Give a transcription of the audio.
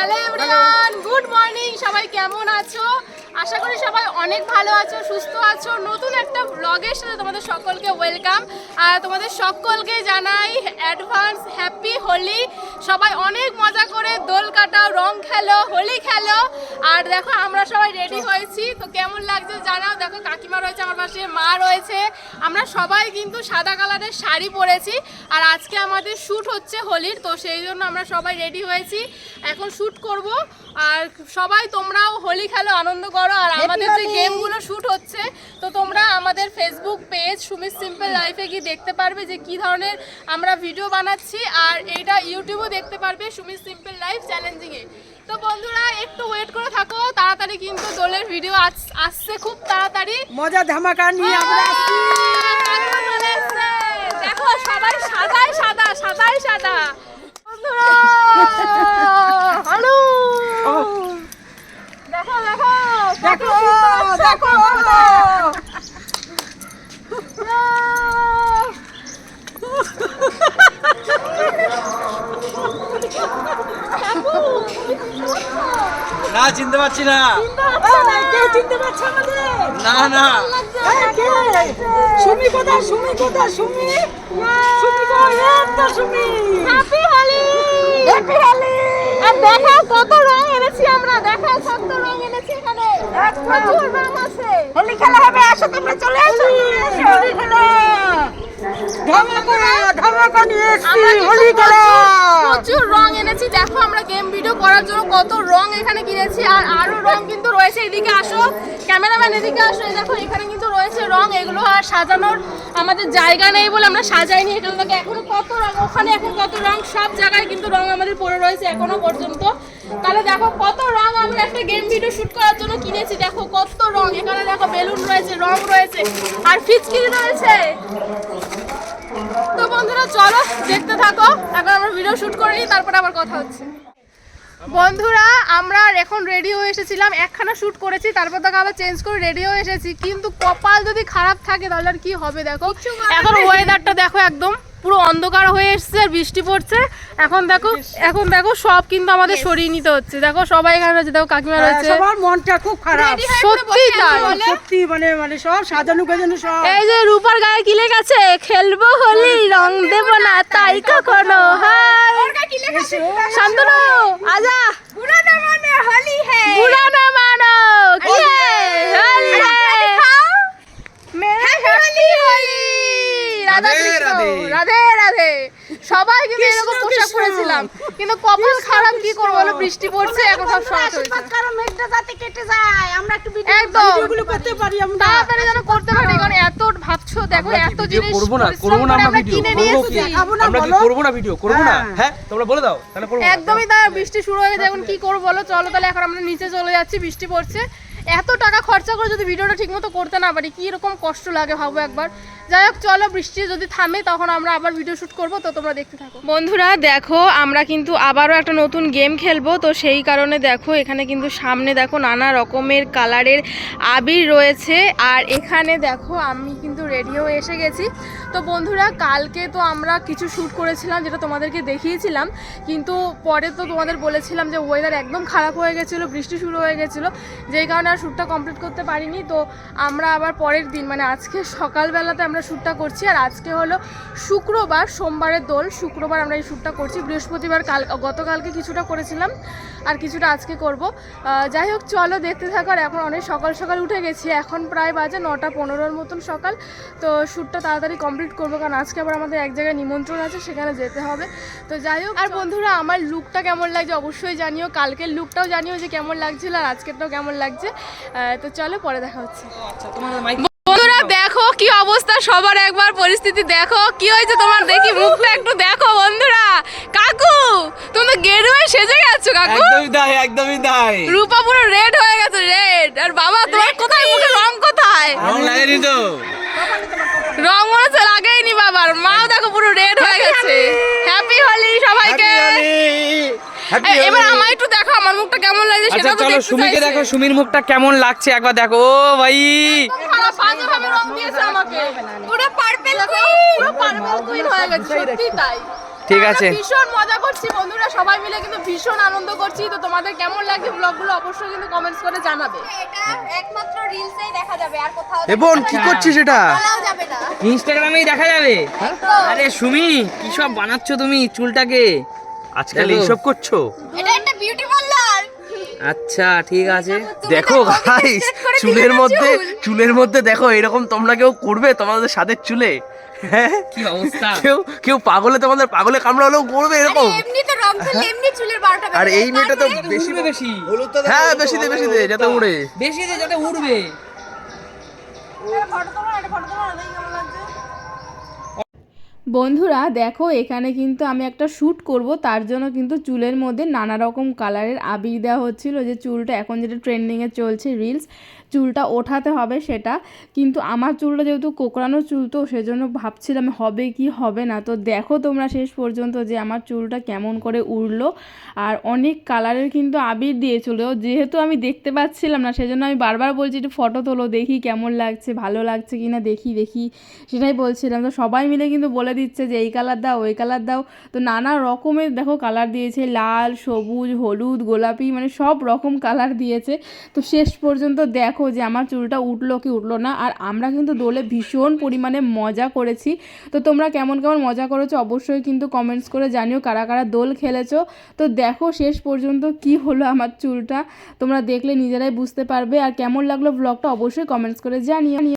Hello everyone good morning সবাই কেমন আছো? আশা করি সবাই অনেক ভালো আছো, সুস্থ আছো। নতুন একটা ব্লগের সাথে তোমাদের সকলকে ওয়েলকাম আর তোমাদের সকলকে জানাই অ্যাডভান্স হ্যাপি হোলি সবাই অনেক মজা করে দোল কাটাও রং খেলো হোলি খেলো। আর দেখো আমরা সবাই রেডি হয়েছি। তো কেমন লাগছে জানাও। দেখো কাকিমা রয়েছে আমার পাশে মা রয়েছে। আমরা সবাই কিন্তু সাদা কালারের শাড়ি পরেছি। আর আজকে আমাদের শ্যুট হচ্ছে হোলির তো সেই জন্য আমরা সবাই রেডি হয়েছি। এখন শ্যুট করব। আর সবাই তোমরাও হোলি খেলো আনন্দ করো। আর আমাদের যে গেমগুলো শ্যুট হচ্ছে তো তোমরা আমাদের ফেসবুক পেজ সুমিত সিম্পল লাইফে গিয়ে দেখতে পারবে যে কি ধরনের আমরা ভিডিও বানাচ্ছি আর এইটা ইউটিউবেও দেখতে পারবে সুমিত সিম্পল লাইফ চ্যালেঞ্জিংয়ে তো বন্ধুরা একটু ওয়েট করে থাকো তাড়াতাড়ি কিন্তু দোলের ভিডিও আসছে খুব তাড়াতাড়ি। মজা ধামাকা নিয়ে আমরা চলে এসছে। দেখো সবাই সাদাই সাদা সাদাই সাদা। বন্ধুরা, হ্যালো দেখো দেখো দেখো দেখো। দেখো না চিনতে পারছি না। কেউ চিনতে পারছে না না? সুমি সুমি কোথায়? সুমি? সুমি কোথায়? সুমি। হ্যাপি হোলি হ্যাপি হোলি আর দেখো কত রং এনেছি আমরা দেখো কত রং এনেছি এখানে। প্রচুর রং আছে। হোলি খেলা হবে আসো তোমরা চলে আসো। হোলি খেলা। প্রচুর- রং এনেছি। দেখো আমরা গেম ভিডিও করার জন্য কত রং এখানে কিনেছি আর আরও রং কিন্তু রয়েছে এদিকে আসো। ক্যামেরাম্যান এদিকে আসো দেখো এখানে কিন্তু রয়েছে রং এগুলো আর সাজানোর আমাদের জায়গা নেই বলে আমরা সাজাইনি এগুলো দেখো এখনও কত রং ওখানে এখন কত রং সব জায়গায় কিন্তু রং আমাদের পড়ে রয়েছে এখনও পর্যন্ত। তাহলে দেখো কত রং আমরা একটা গেম ভিডিও শুট করার জন্য কিনেছি। দেখো কত রং এখানে দেখো বেলুন রয়েছে রং রয়েছে আর ফিচকিরি রয়েছে। বন্ধুরা চলো দেখতে থাকো। এখন আমরা ভিডিও শুট করে নিই তারপরে আবার কথা হচ্ছে। বন্ধুরা আমরা এখন রেডি হয়ে এসেছিলাম। একখানা শ্যুট করেছি তারপর তাকে আবার চেঞ্জ করে রেডি হয়ে এসেছি। কিন্তু কপাল যদি খারাপ থাকে তাহলে আর কি হবে দেখো? এখন ওয়েদারটা দেখো একদম পুরো অন্ধকার হয়ে এসেছে আর বৃষ্টি পড়ছে। এখন দেখো এখন দেখো সব কিন্তু আমাদের সরিয়ে নিতে হচ্ছে। দেখো সবাই এখানে রয়েছে দেখো কাকিমা হ্যাঁ, রয়েছে। সবার মনটা খুব খারাপ। সত্যি তাই। সত্যি মানে মানে সব সাজানো গাজানো সব। এই যে রূপার গায়ে কি লেগেছে খেলব হোলি রং দেব না তাই কখনো হাই। শান্তনু আজা বুড়ানা মানে হোলি হে বুড়ানা মানো কি হে হোলি হে মেরে হোলি হোলি রাধা কৃষ্ণ রাধে। রাধে সবাই কিন্তু এরকম পোশাক পরেছিলাম। কিন্তু কপাল খারাপ কি করব বলো? বৃষ্টি পড়ছে এখন সব শর্ট হয়েছে। কারণ মেঘটা যাতে কেটে যায়। আমরা একটু ভিডিও ভিডিওগুলো করতে পারি আমরা। তাড়াতাড়ি যেন করতে পারি কারণ এত ভাবছ দেখো এত জিনিস করব না? করব না আমরা ভিডিও করব কি? আমরা কি? করব না ভিডিও করব না? হ্যাঁ। হ্যাঁ তোমরা বলে দাও তাহলে করব। একদমই তাই বৃষ্টি শুরু হয়ে গেছে এখন কি করব বলো? চলো তাহলে এখন আমরা নিচে চলে যাচ্ছি বৃষ্টি পড়ছে। এত টাকা খরচা করে যদি ভিডিওটা ঠিকমতো করতে না পারি কি রকম কষ্ট লাগে ভাবো একবার। যাই হোক, চলো, বৃষ্টি যদি থামে, তখন আমরা আবার ভিডিও শ্যুট করব, তো তোমরা দেখতে থাকো। বন্ধুরা, দেখো, আমরা কিন্তু আবারও একটা নতুন গেম খেলব, তো সেই কারণে দেখো, এখানে কিন্তু সামনে দেখো, নানা রকমের কালারের আবির রয়েছে, আর এখানে দেখো, আমি কিন্তু রেডিও এসে গেছি। তো বন্ধুরা, কালকে তো আমরা কিছু শ্যুট করেছিলাম যেটা তোমাদেরকে দেখিয়েছিলাম, কিন্তু পরে তো তোমাদের বলেছিলাম যে ওয়েদার একদম খারাপ হয়ে গেছিল, বৃষ্টি শুরু হয়ে গেছিল, যেই কারণে আর শ্যুটটা কমপ্লিট করতে পারিনি। তো আমরা আবার পরের দিন মানে আজকে সকালবেলাতে আমরা শ্যুটটা করছি, আর আজকে হলো শুক্রবার, সোমবারের দোল, শুক্রবার আমরা এই শ্যুটটা করছি। বৃহস্পতিবার কাল, গতকালকে কিছুটা করেছিলাম আর কিছুটা আজকে করব। যাই হোক চলো দেখতে থাকার এখন অনেক সকাল সকাল উঠে গেছি। এখন প্রায় বাজে নটা পনেরোর মতন সকাল। তো শ্যুটটা তাড়াতাড়ি কমপ্লিট করব কারণ আজকে আবার আমাদের এক জায়গায় নিমন্ত্রণ আছে সেখানে যেতে হবে। তো যাই হোক আর বন্ধুরা আমার লুকটা কেমন লাগছে অবশ্যই জানিও। কালকের লুকটাও জানিও যে কেমন লাগছিল আর আজকেরটাও কেমন লাগছে। তো চলো পরে দেখা হচ্ছে। আচ্ছা বন্ধুরা দেখো কি অবস্থা সবার একবার পরিস্থিতি দেখো। কি হয়েছে তোমার? দেখি মুখটা একটু দেখো বন্ধুরা। কাকু তুমি তো গেরুয়ে সেজে গেছো কাকু? একদমই তাই একদমই তাই। রূপা পুরো রেড হয়ে গেছে রেড আর বাবা তোমার কোথায় মুখে রং কোথায়? রং লাগেনি তো? রং মনে হচ্ছে লাগেইনি বাবার। মাও দেখো পুরো রেড হয়ে গেছে হ্যাপি হোলি সবাইকে হ্যাপি এবার আমায় একটু দেখো আমার মুখটা কেমন লাগছে আচ্ছা সেটা তো চলো সুমিকে দেখো সুমির মুখটা কেমন লাগছে একবার দেখো। ও ভাই। খারাপ বাজে ভাবে রং দিয়েছে আমাকে। পুরো পার্পল কুইন পুরো পার্পল কুইন হয়ে গেছে সত্যি তাই। ঠিক আছে। ভীষণ মজা করছি বন্ধুরা সবাই মিলে কিন্তু ভীষণ আনন্দ করছি। তো তোমাদের কেমন লাগছে ব্লগগুলো অবশ্যই কিন্তু কমেন্টস করে জানাবে। এটা একমাত্র রিলসেই দেখা যাবে আর কোথাও এ বোন কি করছিস এটা? যাবে না। ইনস্টাগ্রামেই দেখা যাবে। আরে সুমি কি সব বানাচ্ছ তুমি চুলটাকে? আজকাল। এইসব করছ? এটা একটা বিউটি পার্লার আচ্ছা ঠিক আছে। দেখো গাইস চুলের মধ্যে চুলের মধ্যে দেখো এরকম তোমরা কেউ করবে তোমাদের সাথে চুলে? হ্যাঁ? কি অবস্থা? কেউ কেউ পাগলে তোমাদের পাগলে কামড়ালেও করবে এরকম? এমনি তো রং করলে এমনি চুলের বারোটা আর এই মেয়েটা তো বেশি বেশি। হ্যাঁ বেশি দে বেশি দে যাতে উড়ে। বেশি দে যাতে উড়বে। বন্ধুরা, দেখো, এখানে কিন্তু আমি একটা শ্যুট করব। তার জন্য কিন্তু চুলের মধ্যে নানা রকম কালারের আবির দেওয়া হচ্ছিল যে চুলটা এখন যেটা ট্রেন্ডিংয়ে চলছে রিলস, চুলটা ওঠাতে হবে সেটা। কিন্তু আমার চুলটা যেহেতু কোকড়ানো চুল, তো সেজন্য ভাবছিলাম হবে কি হবে না। তো দেখো তোমরা শেষ পর্যন্ত যে আমার চুলটা কেমন করে উড়লো। আর অনেক কালারের কিন্তু আবির দিয়েছিল। যেহেতু আমি দেখতে পাচ্ছিলাম না, সেজন্য আমি বারবার বলছি, একটু ফটো তোলো, দেখি কেমন লাগছে, ভালো লাগছে কি না দেখি দেখি। সেটাই বলছিলাম। তো সবাই মিলে কিন্তু বলে দিচ্ছে যে এই কালার দাও, ওই কালার দাও। তো নানা রকমের দেখো কালার দিয়েছে, লাল, সবুজ, হলুদ, গোলাপি মানে সব রকম কালার দিয়েছে। তো শেষ পর্যন্ত দেখো যে আমার চুলটা উঠল কি উঠল না। আর আমরা কিন্তু দোলে ভীষণ পরিমাণে মজা করেছি। তো তোমরা কেমন কেমন মজা করেছ অবশ্যই কিন্তু কমেন্টস করে জানিও কারা কারা দোল খেলেছো। তো দেখো শেষ পর্যন্ত কি হলো আমার চুলটা। তোমরা দেখলে নিজেরাই বুঝতে পারবে। আর কেমন লাগল ব্লগটা অবশ্যই কমেন্টস করে জানিও।